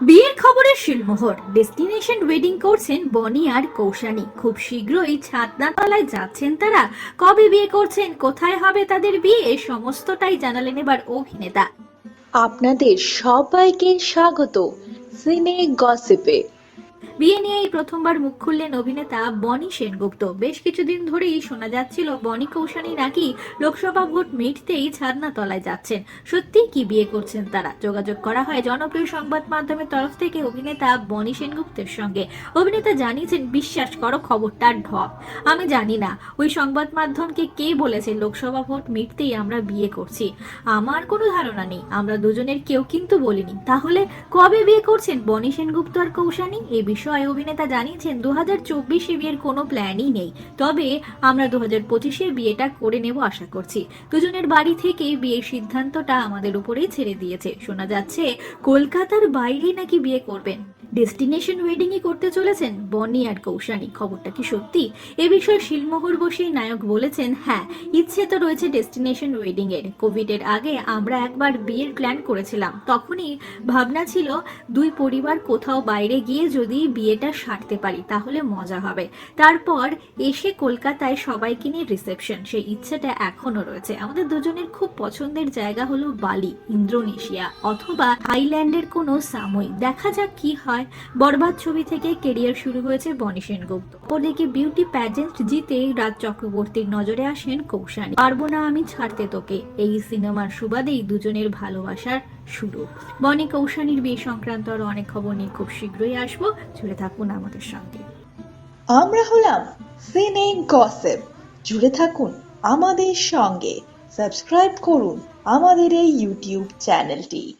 বিয়ের খবরের শিলমোহর। Destination wedding করছেন বনি আর কৌশানী। খুব শীঘ্রই ছাদনাতলায় যাচ্ছেন তারা। কবে বিয়ে করছেন, কোথায় হবে তাদের বিয়ে সমস্তটাই জানালেন এবার অভিনেতা। আপনাদের সবাইকে স্বাগত। সিনে গসিপে। বিয়ে নিয়ে এই প্রথমবার মুখ খুললেন অভিনেতা বনি সেনগুপ্ত। বেশ কিছুদিন ধরেই শোনা যাচ্ছিল বনি কৌশানী নাকি লোকসভা ভোট মিটতেই ছাদনা তলায় যাচ্ছেন। সত্যি কি বিয়ে করছেন তারা? যোগাযোগ করা হয় জনপ্রিয় সংবাদ মাধ্যমের তরফ থেকে অভিনেতা বনি সেনগুপ্তের সঙ্গে। অভিনেতা জানিয়েছেন, বিশ্বাস করো, খবরটার ঢপ। আমি জানি না, ওই সংবাদ মাধ্যমকে কে বলেছে লোকসভা ভোট মিটতেই আমরা বিয়ে করছি। আমার কোনো ধারণা নেই, আমরা দুজনের কেউ কিন্তু বলিনি। তাহলে কবে বিয়ে করছেন বনি সেনগুপ্ত আর কৌশানী? এ বিষয়ে অভিনেতা জানিয়েছেন দু হাজার চব্বিশে বিয়ের কোনো প্ল্যানই নেই। তবে আমরা দু হাজার পঁচিশে বিয়েটা করে নেব আশা করছি। দুজনের বাড়ি থেকে বিয়ের সিদ্ধান্তটা আমাদের উপরেই ছেড়ে দিয়েছে। শোনা যাচ্ছে, কলকাতার বাইরে নাকি বিয়ে করবেন? ডেস্টিনেশন ওয়েডিংই করতে চলেছেন বনি আর কৌশানী। খবরটা কি সত্যি? এ বিষয়ে শিলমোহর বসেই নায়ক বলেছেন হ্যাঁ ইচ্ছে তো রয়েছে ডেস্টিনেশন ওয়েডিং এর কোভিড এর আগে আমরা একবার বিয়ের প্ল্যান করেছিলাম। তখনই ভাবনা ছিল, দুই পরিবার কোথাও বাইরে গিয়ে যদি বিয়েটা সারতে পারি, তাহলে মজা হবে। তারপর এসে কলকাতায় সবাইকে নিয়ে রিসেপশন। সেই ইচ্ছেটা এখনও রয়েছে। আমাদের দুজনের খুব পছন্দের জায়গা হলো বালি ইন্দ্রোনেশিয়া অথবা থাইল্যান্ডের কোনো সাময়িক। দেখা যাক কি হয় বরবাদ ছবি থেকে কেরিয়ার শুরু হয়েছে বনি সেনগুপ্ত। ওদিকে বিউটি প্যাজেন্ট জিতে রাজ চক্রবর্তীর নজরে আসেন কৌশানী। পারব না আমি ছাড়তে তোকে। এই সিনেমার সুবাদেই দুজনের ভালোবাসার শুরু। বনি কৌশানীর বিয়ে সংক্রান্ত আরও অনেক খবর নিয়ে খুব শীঘ্রই আসব। জুড়ে থাকুন আমাদের সঙ্গে। আমরা হলাম সিনে গসিপ জুড়ে থাকুন আমাদের সঙ্গে। সাবস্ক্রাইব করুন আমাদের এই ইউটিউব চ্যানেলটি